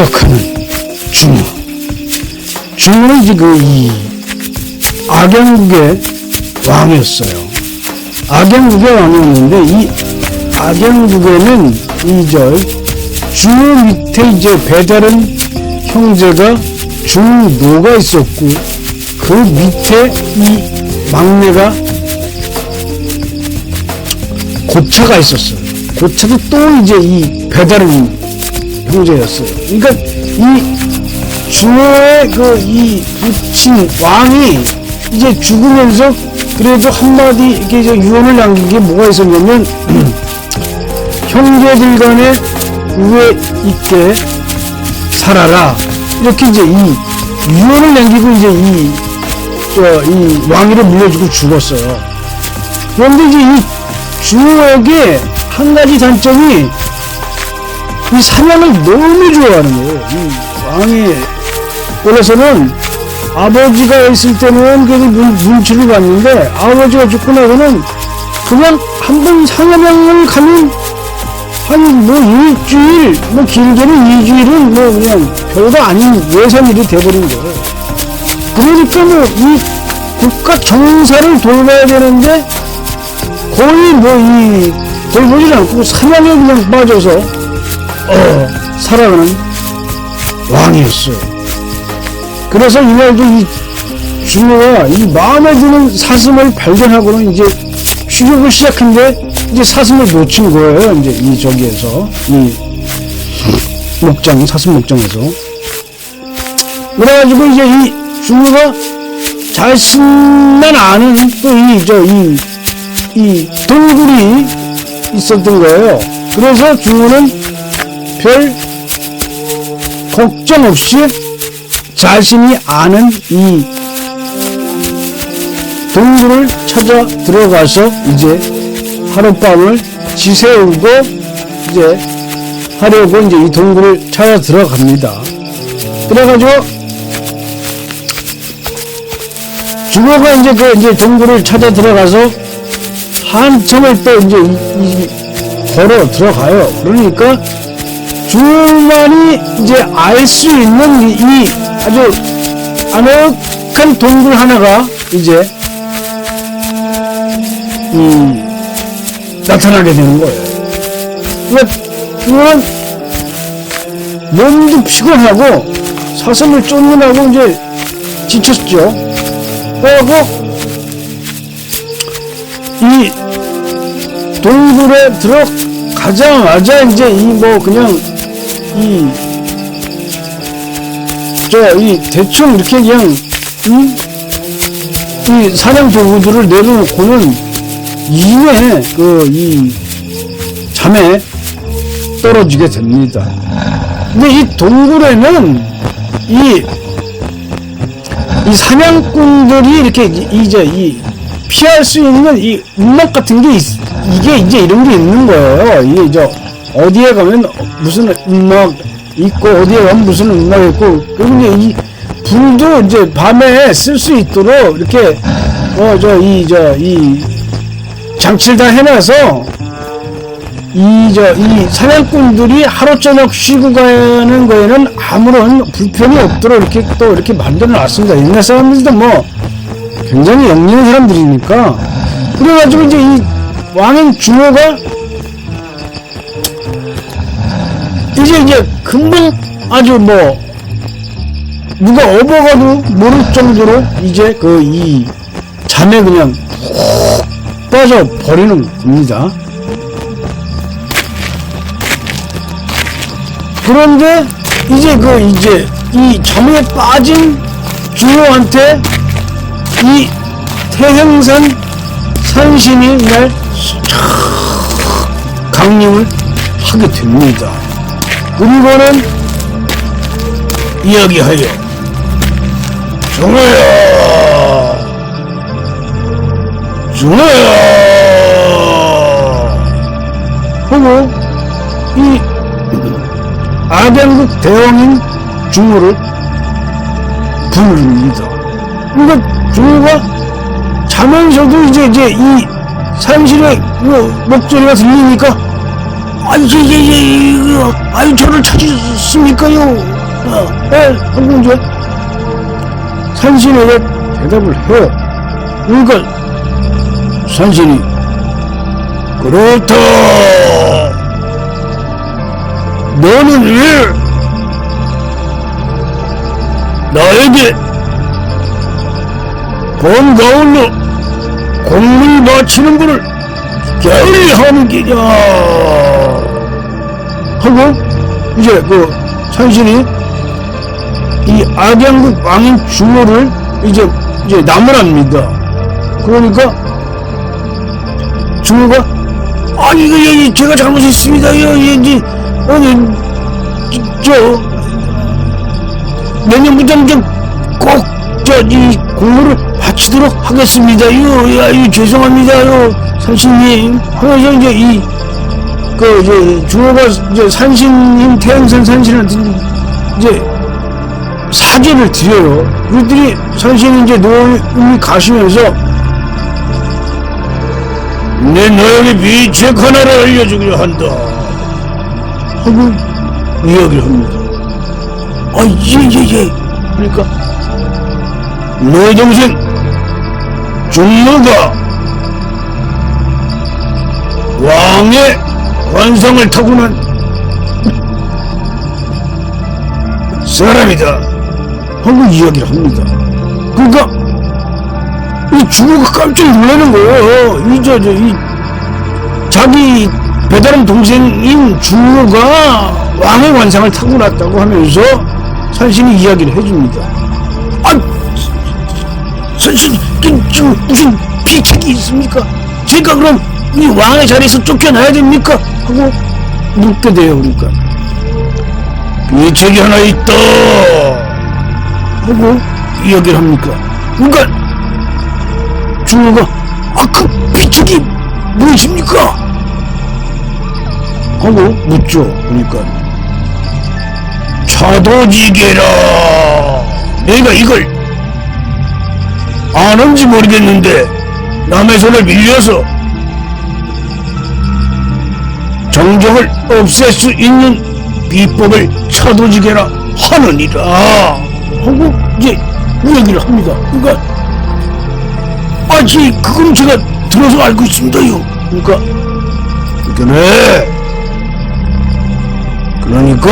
추격하는 중호. 중호는 이제 그이 악양국의 왕이었어요. 악양국의 왕이었는데 이 악양국에는 이저 중호 밑에 이제 배다른 형제가 중노가 있었고 그 밑에 이 막내가 고차가 있었어요. 고차도 또 이제 이 배다른 형제였어요. 그러니까 이 중호의 그 이 부친 왕이 이제 죽으면서 그래도 한마디 이렇게 이제 유언을 남긴 게 뭐가 있었냐면 형제들 간에 우애 있게 살아라 이렇게 이제 이 유언을 남기고 이제 이 저 이 왕위를 물려주고 죽었어요. 그런데 이제 이 중호에게 한 가지 단점이 이 사냥을 너무 좋아하는 거예요. 이 왕이 원래서는 아버지가 있을 때는 그래도 눈, 눈치를 봤는데 아버지가 죽고 나서는 그냥 한번 사냥을 가면 한 뭐 일주일 뭐 길게는 이주일은 뭐 그냥 별거 아닌 예산일이 돼버린 거예요. 그러니까 뭐 이 국가 정사를 돌봐야 되는데 거의 뭐 이 돌보질 않고 사냥에 그냥 빠져서 어 살아가는 왕이었어요. 그래서 이날도 이 중호가 이 마음에 드는 사슴을 발견하고는 이제 추격을 시작했는데 이제 사슴을 놓친 거예요. 이제 이 저기에서 이 목장 사슴 목장에서 그래가지고 이제 이 중호가 자신만 아는 또 이 저이이 동굴이 있었던 거예요. 그래서 중호는 별 걱정 없이 자신이 아는 이 동굴을 찾아 들어가서 이제 하룻밤을 지새우고 이제 하려고 이제 이 동굴을 찾아 들어갑니다. 그래가지고 주거가 이제 그 이제 동굴을 찾아 들어가서 한참을 또 이제 이, 이 걸어 들어가요. 그러니까 주만이 이제 알 수 있는 이, 이 아주 아늑한 동굴 하나가 이제 이 나타나게 되는 거예요. 그러니까 주는 몸도 피곤하고 사슴을 쫓느라고 이제 지쳤죠. 그래갖고 이 동굴에 들어가자마자 이제 이 뭐 그냥 이저이 대충 이렇게 그냥 음? 이 사냥 도구들을 내려놓고는 이내 그이 잠에 떨어지게 됩니다. 근데 이 동굴에는 이, 이 사냥꾼들이 이렇게 이- 이제 이 피할 수 있는 이 음악 같은 게 있, 이게 이제 이런 게 있는 거예요. 이게 저 어디에 가면 무슨 음악 있고 어디에 가면 무슨 음악 있고 그리고 이 불도 이제 밤에 쓸 수 있도록 이렇게 어 저 이 저 이 장치를 다 해놔서 이 저 이 사냥꾼들이 하루 저녁 쉬고 가는 거에는 아무런 불편이 없도록 이렇게 또 이렇게 만들어 놨습니다. 옛날 사람들도 뭐 굉장히 영리한 사람들이니까 그래가지고 이제 이 왕인 중호가 이제 이제 금방 아주 뭐 누가 업어가도 모를 정도로 이제 그 이 잠에 그냥 훅 빠져 버리는 겁니다. 그런데 이제 그 이제 이 잠에 빠진 중호한테 이 태행산 산신이 날 강림을 하게 됩니다. 그리고는 이야기하여 중호야 중호야 하고 이 아병국 대왕인 중호를 부릅니다. 그러니까 중호가 자면서도 이제 이제 이 사무실에 뭐 목소리가 들리니까 아니, 예, 예, 예, 이거, 아니, 저를 찾으십니까요? 아, 예, 이제, 산신에게 대답을 해요. 그러니까, 산신이, 그렇다! 너는 왜, 나에게, 봄, 가을로, 공물 바치는 거를 게을리하는 기냐 하고 이제 그 산신이 이 악양국 왕인 주호를 이제 이제 나무랍니다. 그러니까 주호가 아니 이거 여기 제가 잘못했습니다. 여기 이제 오늘 저 내년부터 꼭저이 공부를 바치도록 하겠습니다 요. 야, 이 죄송합니다요, 산신님. 하면서 이제 이, 그, 이제, 주호가 이제 산신님, 태양산 산신한테 이제 사죄를 드려요. 그랬더니 산신이 이제 노을이 가시면서 내 너에게 비책 하나를 알려주기로 한다. 하고 이야기를 합니다. 아, 예, 예, 예. 그러니까, 너의 동생, 중무가 왕의 관성을 타고난 사람이다. 하고 이야기를 합니다. 그러니까, 이 주모가 깜짝 놀라는 거예요. 이, 저, 저, 이, 자기 배다른 동생인 주모가 왕의 관상을 타고났다고 하면서 산신이 이야기를 해줍니다. 아, 선생, 지금 무슨 비책이 있습니까? 제가 그럼 이 왕의 자리에서 쫓겨나야 됩니까? 하고 묻게 돼요, 그러니까. 비책이 하나 있다! 하고 이야기를 합니까? 그러니까, 중호가, 아, 그 비책이 무엇입니까? 하고 묻죠, 그러니까. 차도지게라! 내가 이걸 아는지 모르겠는데 남의 손을 밀려서 정적을 없앨 수 있는 비법을 차도지게라 하느니라 하고 이제 이야기를 합니다. 그러니까 아직 그건 제가 들어서 알고 있습니다요. 그러니까 그래 그러니까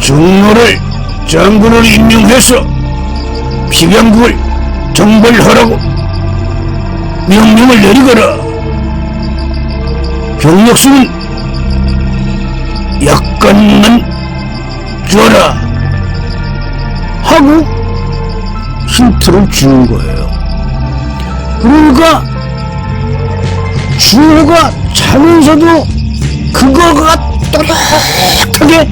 중로를 장군을 임명해서 피병국을 정벌하라고 명령을 내리거라. 병력수는 약간만 줘라. 하고 힌트를 주는 거예요. 그러니까 주호가 자면서도 그거가 또렷하게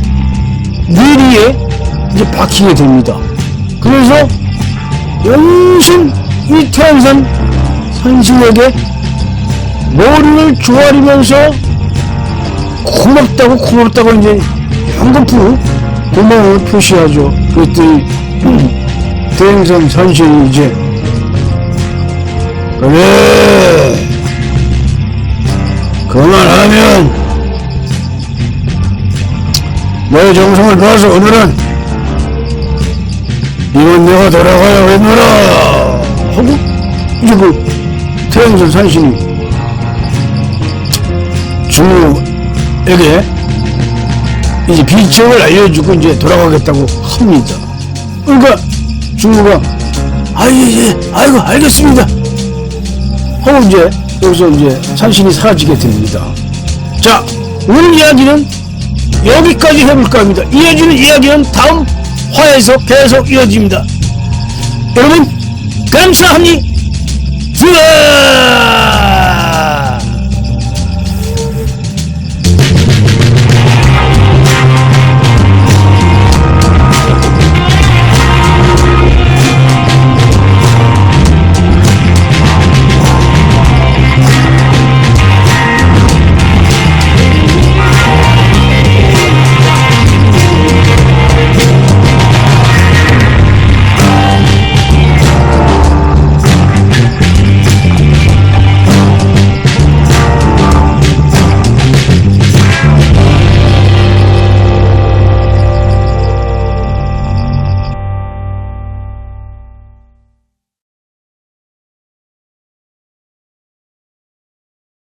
뇌리에 이제 박히게 됩니다. 그래서 영신 이 태양산 산신에게 머리를 조아리면서 고맙다고 고맙다고 이제 황금풀 고마움을 표시하죠. 그랬더니 태양산 산신이 이제 그래. 그만하면 너의 정성을 봐서 오늘은 이건 내가 돌아가야 했노라 하고 이제 그 태양선 산신이 주모에게 이제 비책을 알려주고 이제 돌아가겠다고 합니다. 그러니까 주모가 아예 예 아이고 알겠습니다 하고 이제 여기서 이제 산신이 사라지게 됩니다. 자 오늘 이야기는 여기까지 해볼까 합니다. 이어지는 이야기는 다음 화에서 계속 이어집니다. 여러분 감사합니다.